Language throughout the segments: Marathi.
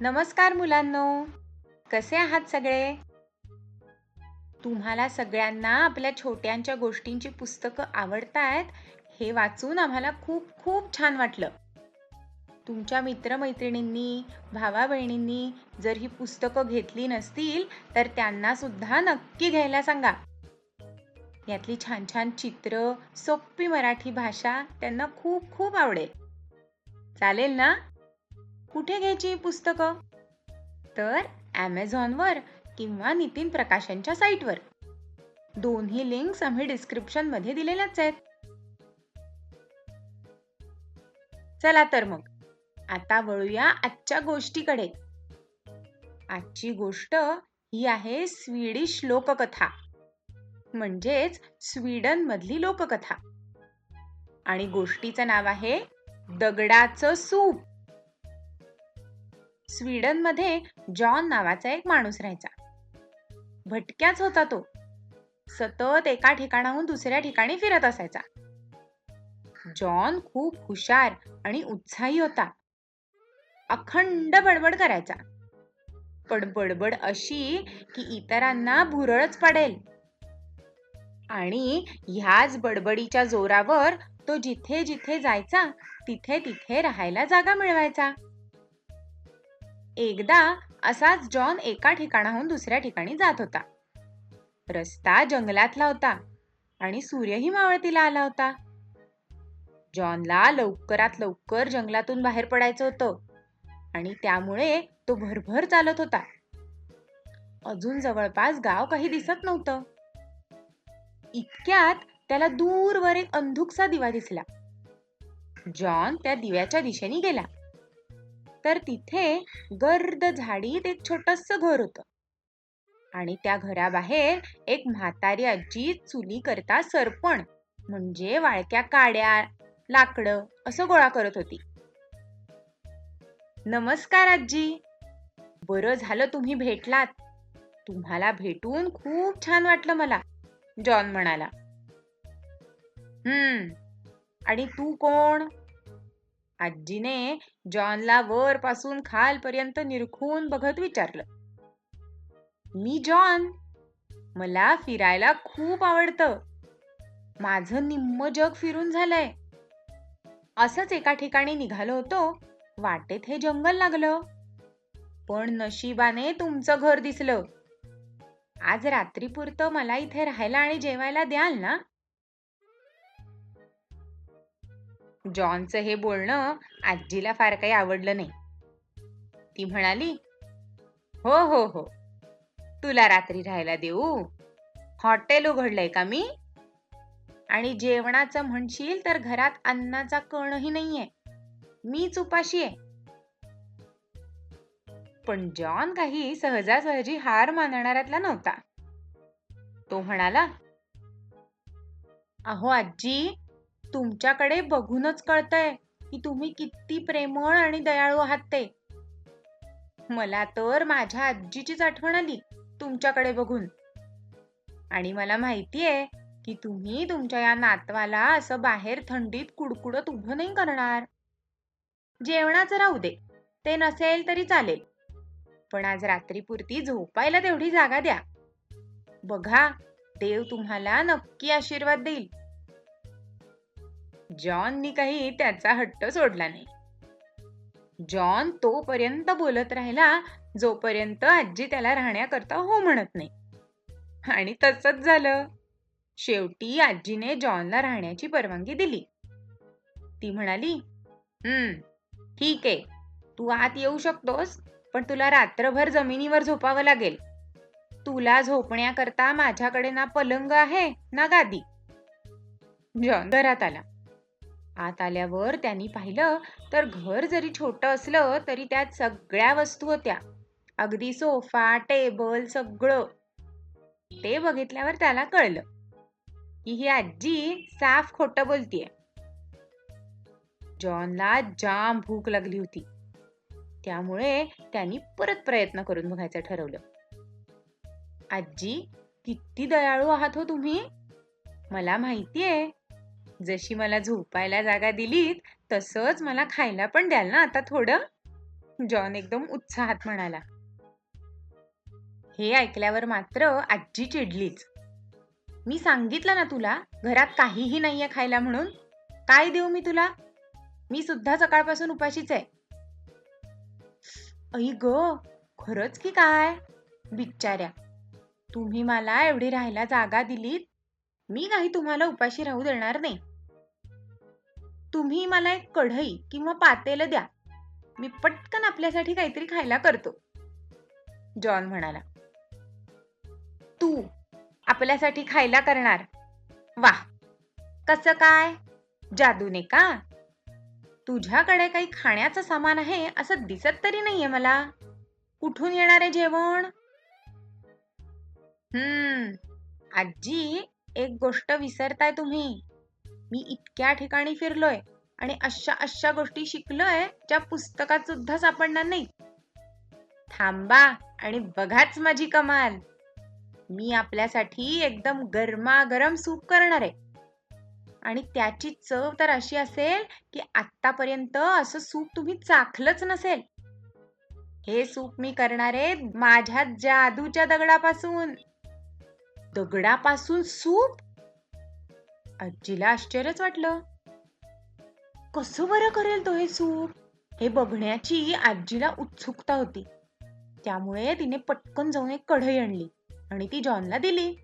नमस्कार मुलांनो. कसे आहात सगळे? तुम्हाला सगळ्यांना आपल्या छोट्यांच्या गोष्टींची पुस्तकं आवडतायत हे वाचून आम्हाला खूप खूप छान वाटलं. तुमच्या मित्रमैत्रिणींनी भावा बहिणींनी जर ही पुस्तकं घेतली नसतील तर त्यांना सुद्धा नक्की घ्यायला सांगा. यातली छान छान चित्र सोपी मराठी भाषा त्यांना खूप खूप आवडेल. चालेल ना? कुठे घ्यायची ही पुस्तकं? तर ॲमेझॉनवर किंवा नितीन प्रकाशनच्या साईटवर. दोन्ही लिंक्स आम्ही डिस्क्रिप्शनमध्ये दिलेल्याच आहेत. चला तर मग आता वळूया आजच्या गोष्टीकडे. आजची गोष्ट ही आहे स्वीडिश लोककथा. म्हणजेच स्वीडन मधली लोककथा. आणि गोष्टीचं नाव आहे दगडाचं सूप. स्वीडनमध्ये जॉन नावाचा एक माणूस राहायचा. भटक्याच होता तो. सतत एका ठिकाणाहून दुसऱ्या ठिकाणी फिरत असायचा. जॉन खूप हुशार आणि उत्साही होता. अखंड बडबड करायचा. पण बडबड अशी की इतरांना भुरळच पडेल. आणि ह्याच बडबडीच्या जोरावर तो जिथे जिथे जायचा तिथे तिथे राहायला जागा मिळवायचा. एकदा असाच जॉन एका ठिकाणाहून दुसऱ्या ठिकाणी जात होता. रस्ता जंगलातला होता आणि सूर्यही मावळतीला आला होता. जॉनला लवकरात लवकर जंगलातून बाहेर पडायचं होतं आणि त्यामुळे तो भरभर चालत होता. अजून जवळपास गाव काही दिसत नव्हतं. इतक्यात त्याला दूरवर एक अंधुकसा दिवा दिसला. जॉन त्या दिव्याच्या दिशेने गेला. तर तिथे गर्द झाडीत एक छोटस घर होतं. आणि त्या घराबाहेर एक म्हातारी आजी चुली करता सरपण म्हणजे वाळक्या काड्या लाकडं असं गोळा करत होती. नमस्कार आजी. बरं झालं तुम्ही भेटलात. तुम्हाला भेटून खूप छान वाटलं मला जॉन म्हणाला. हम्म. आणि तू कोण? आजीने जॉनला वर पासून खालपर्यंत निरखून बघत विचारलं. मी जॉन मला फिरायला खूप आवडतं. माझं निम्म जग फिरून झालंय. असंच एका ठिकाणी निघालो होतो. वाटेत हे जंगल लागलं. पण नशिबाने तुमचं घर दिसलं. आज रात्रीपुरतं मला इथे राहायला आणि जेवायला द्याल ना? जॉनचं हे बोलणं आजीला फार काही आवडलं नाही. ती म्हणाली हो हो हो. तुला रात्री राहायला देऊ. हॉटेल उघडलंय का मी? आणि जेवणाचं म्हणशील तर घरात अन्नाचा कणही नाहीये. मीच उपाशी आहे. पण जॉन काही सहजासहजी हार मानणाऱ्यातला नव्हता. तो म्हणाला अहो आजी तुमच्याकडे बघूनच कळतंय की तुम्ही किती प्रेमळ आणि दयाळू आहात ते. मला तर माझ्या आजीचीच आठवण आली तुमच्याकडे बघून. आणि मला माहितीये की तुम्ही तुमच्या या नातवाला असं बाहेर थंडीत कुडकुडत उभं नाही करणार. जेवणाचं राहू दे ते नसेल तरी चालेल. पण आज रात्रीपुरती झोपायला तेवढी जागा द्या. बघा देव तुम्हाला नक्की आशीर्वाद देईल. जॉननी काही त्याचा हट्ट सोडला नाही. जॉन तोपर्यंत बोलत राहिला जोपर्यंत आजी त्याला राहण्याकरता हो म्हणत नाही. आणि तसंच झालं. शेवटी आजीने जॉनला राहण्याची परवानगी दिली. ती म्हणाली हम्म ठीक आहे. तू आत येऊ शकतोस पण तुला रात्रभर जमिनीवर झोपावं लागेल. तुला झोपण्याकरता माझ्याकडे ना पलंग आहे ना गादी. जॉन घरात आला. आत आल्यावर त्यांनी पाहिलं तर घर जरी छोटं असलं तरी त्यात सगळ्या वस्तू होत्या. अगदी सोफा टेबल सगळं. ते बघितल्यावर त्याला कळलं. की ही आजी साफ खोट बोलतीये. जॉनला जाम भूक लागली होती. त्यामुळे त्यांनी परत प्रयत्न करून बघायचं ठरवलं. आजी किती दयाळू आहात हो तुम्ही? मला माहितीये जशी मला झोपायला जागा दिलीत तसंच मला खायला पण द्याल ना आता थोडं? जॉन एकदम उत्साहात म्हणाला. हे ऐकल्यावर मात्र आजी चिडलीच. मी सांगितलं ना तुला घरात काहीही नाहीये खायला म्हणून. काय देऊ मी तुला? मी सुद्धा सकाळपासून उपाशीच आहे. अई ग खरंच की काय? बिचाऱ्या तुम्ही मला एवढी राहायला जागा दिलीत मी काही तुम्हाला उपाशी राहू देणार नाही. तुम्ही मला एक कढई किंवा पातेलं द्या. मी पटकन आपल्यासाठी काहीतरी खायला करतो. जॉन म्हणाला. तू आपल्यासाठी खायला करणार. वा. कसं काय? जादूने का? तुझ्याकडे काही खाण्याचं सामान आहे असं दिसत तरी नाहीये मला. कुठून येणार आहे जेवण? हम्म. आजी एक गोष्ट विसरताय तुम्ही. मी इतक्या ठिकाणी फिरलोय आणि अशा अशा गोष्टी शिकलोय ज्या पुस्तकात सुद्धा सापडणार नाही थांबा आणि बघाच माझी कमाल. मी आपल्यासाठी एकदम गरमागरम सूप करणार आहे. आणि त्याची चव तर अशी असेल की आतापर्यंत असं सूप तुम्ही चाखलंच नसेल. हे सूप मी करणार आहे माझ्या जादूच्या दगडापासून. दगडापासून सूप? आजीला आश्चर्यच वाटलं. कसं बरं करेल तो हे सूप? हे बघण्याची आजीला उत्सुकता होती. त्यामुळे तिने पटकन जाऊन एक कढई आणली आणि ती जॉनला दिली.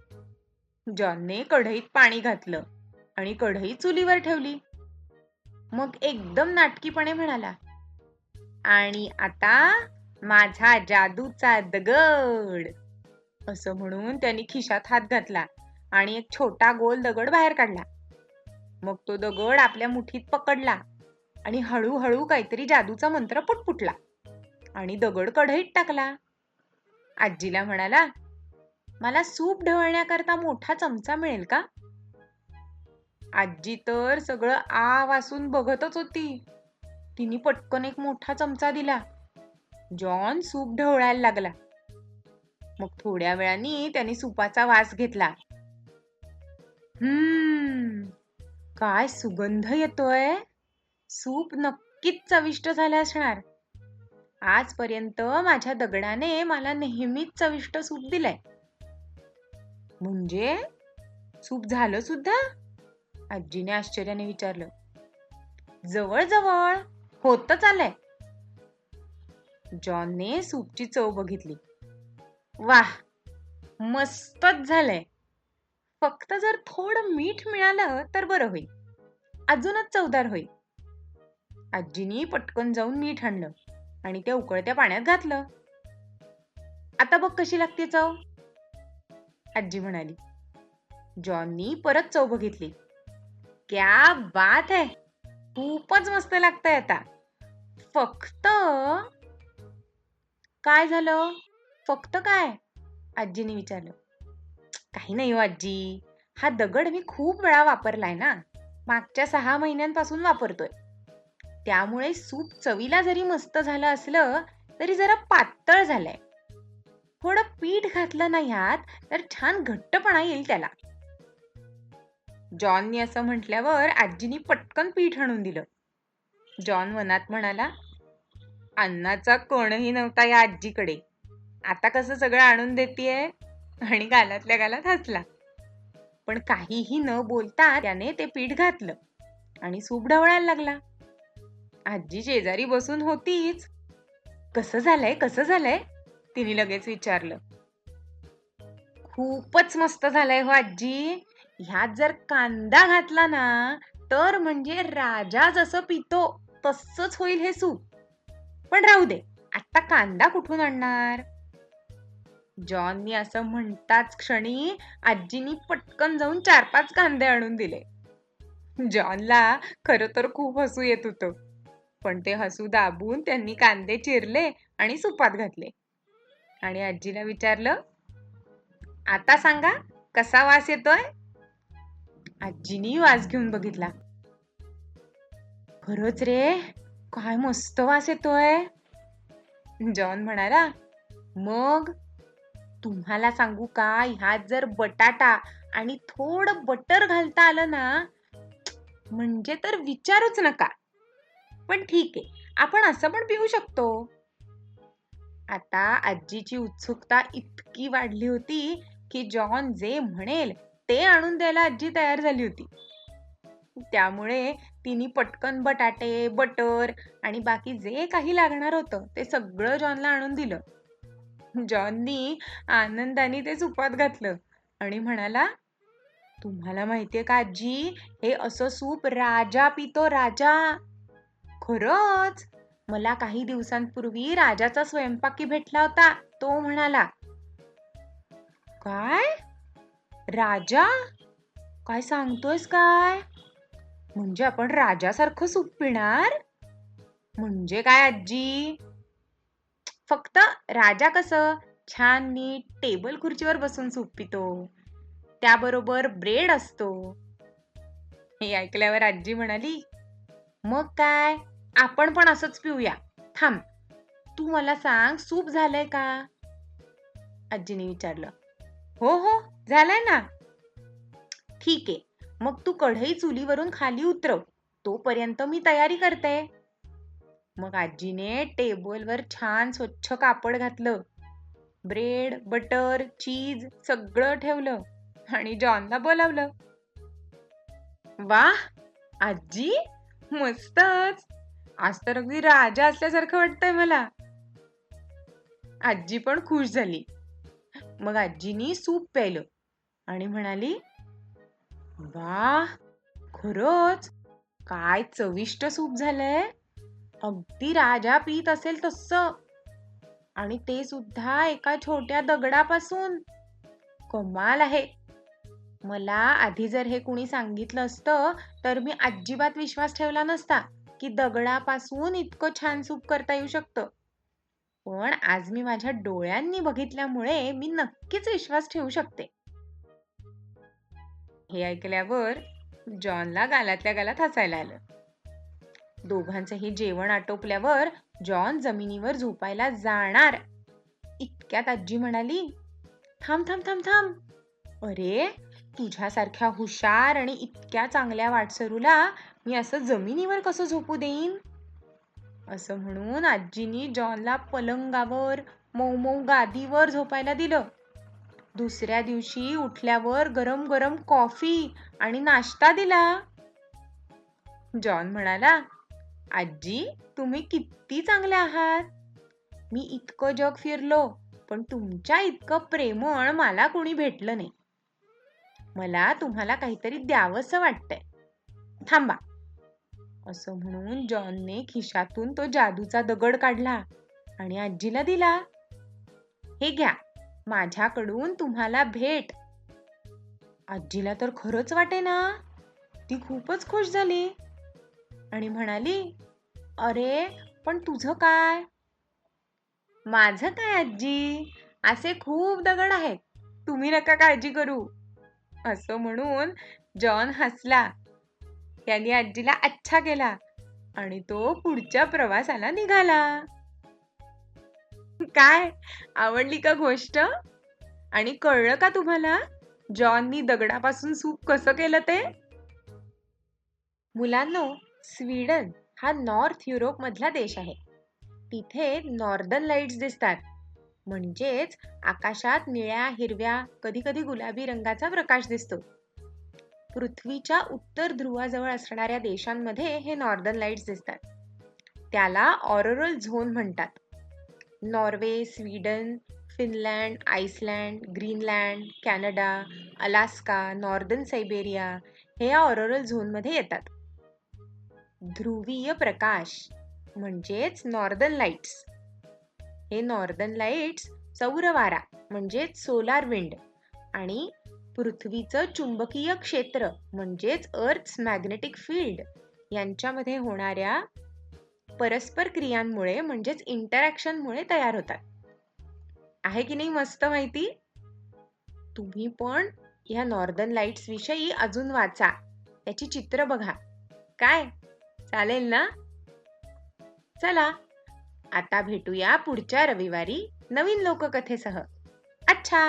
जॉनने कढईत पाणी घातलं आणि कढई चुलीवर ठेवली. मग एकदम नाटकीपणे म्हणाला आणि आता माझा जादूचा दगड. असं म्हणून त्यांनी खिशात हात घातला आणि एक छोटा गोल दगड बाहेर काढला. मग तो दगड आपल्या मुठीत पकडला आणि हळूहळू काहीतरी जादूचा मंत्र पुटपुटला आणि दगड कढईत टाकला. आजीला म्हणाला मला सूप ढवळण्याकरता मोठा चमचा मिळेल का? आजी तर सगळं आ वासून बघतच होती. तिने पटकन एक मोठा चमचा दिला. जॉन सूप ढवळायला लागला. मग थोड्या वेळाने त्याने सुपाचा वास घेतला. हम्म काय सुगंध येतोय? सूप नक्कीच चविष्ट झालं असणार. आजपर्यंत माझ्या दगडाने मला नेहमीच चविष्ट सूप दिलंय. म्हणजे? सूप झालं सुद्धा? आजीने आश्चर्याने विचारलं. जवळ जवळ होतच आलंय. जॉनने सूपची चव बघितली. वाह मस्तच झालंय. फक्त जर थोडं मीठ मिळालं तर बरं होईल. अजूनच चवदार होईल. आजीनी पटकन जाऊन मीठ आणलं आणि ते उकळत्या पाण्यात घातलं. आता बघ कशी लागते चव. आजी म्हणाली जॉननी परत चव बघितली. क्या बात आहे खूपच मस्त लागतंय आता. फक्त काय झालं? फक्त काय? आजीने विचारलं. काही नाही हो आजी. हा दगड मी खूप वेळा वापरलाय ना. मागच्या सहा महिन्यांपासून वापरतोय. त्यामुळे सूप चवीला जरी मस्त झालं असलं तरी जरा पातळ झालंय. थोडं पीठ घातलं नाही ह्यात तर छान घट्टपणा येईल त्याला. जॉननी असं म्हटल्यावर आजीनी पटकन पीठ आणून दिलं. जॉन मनात म्हणाला अन्नाचा कणही नव्हता या आजीकडे. आता कसं सगळं आणून देतीये आणि गालातल्या गालात हसला. पण काहीही न बोलता त्याने ते पीठ घातलं आणि सूप ढवळायला लागला. आजी शेजारी बसून होतीच. कसं झालंय कसं झालंय? तिने लगेच विचारलं. खूपच मस्त झालंय हो आजी. ह्यात जर कांदा घातला ना तर म्हणजे राजा जसं पितो तसच होईल हे सूप. पण राहू दे आता कांदा कुठून आणणार? जॉननी असं म्हणताच क्षणी आजीनी पटकन जाऊन चार पाच कांदे आणून दिले. जॉनला खर तर खूप हसू येत होतं. पण ते हसू दाबून त्यांनी कांदे चिरले आणि सुपात घातले. आणि आजीला विचारलं आता सांगा कसा वास येतोय? आजीनी वास घेऊन बघितला. खरंच रे काय मस्त वास येतोय. जॉन म्हणाला मग तुम्हाला सांगू का ह्यात जर बटाटा आणि थोडं बटर घालता आलं ना म्हणजे तर विचारूच नका. पण ठीक आहे आपण असं पण पिऊ शकतो. आता आजीची उत्सुकता इतकी वाढली होती की जॉन जे म्हणेल ते आणून द्यायला आजी तयार झाली होती. त्यामुळे तिने पटकन बटाटे बटर आणि बाकी जे काही लागणार होतं ते सगळं जॉनला आणून दिलं. जॉननी आनंदाने ते सुपात घातलं आणि म्हणाला तुम्हाला माहितीये का आजी हे असं सूप राजा पितो राजा. खरंच? मला काही दिवसांपूर्वी राजाचा स्वयंपाकी भेटला होता तो म्हणाला. काय? राजा? काय सांगतोयस काय? म्हणजे आपण राजासारखं सूप पिणार? म्हणजे काय आजी फक्त राजा कसं छान नीट टेबल खुर्चीवर बसून सूप पितो त्याबरोबर ब्रेड असतो. हे ऐकल्यावर आजी म्हणाली मग काय? आपण पण असंच पिऊया. थांब तू मला सांग सूप झालंय का? आजीने विचारलं हो हो झालंय ना. ठीक आहे मग तू कढई चुलीवरून खाली उतरव. तोपर्यंत मी तयारी करते. मग आजीने टेबलवर छान स्वच्छ कापड घातलं. ब्रेड बटर चीज सगळं ठेवलं आणि जॉनला बोलावलं. वा आजी मस्तच! आज तर अगदी राजा असल्यासारखं वाटतंय मला. आजी पण खुश झाली. मग आजीनी सूप प्यायलं आणि म्हणाली वा खरच काय चविष्ट सूप झालंय. अगदी राजा पीत असेल तस. आणि ते सुद्धा एका छोट्या दगडापासून. कमाल आहे. मला आधी जर हे कुणी सांगितलं असतं तर मी अजिबात विश्वास ठेवला नसता की दगडापासून इतकं छान सूप करता येऊ शकतं. पण आज मी माझ्या डोळ्यांनी बघितल्यामुळे मी नक्कीच विश्वास ठेवू शकते. हे ऐकल्यावर जॉनला गालातल्या गालात हसायला आलं. दोघांचंही जेवण आटोपल्यावर जॉन जमिनीवर झोपायला जाणार. इतक्यात आजी म्हणाली थांब थांब थांब थांब. अरे तुझ्यासारख्या हुशार आणि इतक्या चांगल्या वाटसरूला मी असं जमिनीवर कसं झोपू देईन? असं म्हणून आजीनी जॉनला पलंगावर मऊ मऊ गादीवर झोपायला दिलं. दुसऱ्या दिवशी उठल्यावर गरम गरम कॉफी आणि नाश्ता दिला. जॉन म्हणाला आजी तुम्ही किती चांगले आहात? मी इतकं जग फिरलो पण तुमच्या इतकं प्रेमळ मला कोणी भेटलं नाही. मला तुम्हाला काहीतरी द्यावंसं वाटतंय. थांबा. असं म्हणून जॉनने खिशातून तो जादूचा दगड काढला आणि आजीला दिला. हे घ्या माझ्याकडून तुम्हाला भेट. आजीला तर खरंच वाटे ना ती खूपच खुश झाली. आणि म्हणाली अरे पण तुझं काय? माझं काय आजी असे खूप दगड आहेत. तुम्ही नका काळजी करू. असं म्हणून जॉन हसला. त्याने आजीला अच्छा केला आणि तो पुढच्या प्रवासाला निघाला. काय? आवडली का गोष्ट? आणि कळलं का तुम्हाला? जॉननी दगडापासून सूप कसं केलं ते? मुलांनो स्वीडन हा नॉर्थ युरोप मधला देश आहे. तिथे नॉर्दन लाईट्स दिसतात. म्हणजेच आकाशात निळ्या हिरव्या कधी कधी गुलाबी रंगाचा प्रकाश दिसतो. पृथ्वीच्या उत्तर ध्रुवाजवळ असणाऱ्या देशांमध्ये हे नॉर्दन लाईट्स दिसतात. त्याला ऑरोरल झोन म्हणतात. Norway Sweden Finland Iceland Greenland Canada Alaska northern Siberia हे या ऑरोरल झोनमध्ये येतात. ध्रुवीय प्रकाश म्हणजेच नॉर्दर्न लाईट्स हे नॉर्दर्न लाईट्स सौरवारा म्हणजेच सोलार विंड आणि पृथ्वीचं चुंबकीय क्षेत्र म्हणजेच अर्थ्स मॅग्नेटिक फील्ड यांच्यामध्ये होणाऱ्या परस्पर क्रियांमुळे म्हणजेच इंटरॅक्शनमुळे तयार होतात. आहे की नाही मस्त माहिती? तुम्ही पण ह्या नॉर्दर्न लाईट्स विषयी अजून वाचा. त्याची चित्र बघा. काय? चालेल ना? चला आता भेटूया पुढच्या रविवारी नवीन लोककथेसह. अच्छा!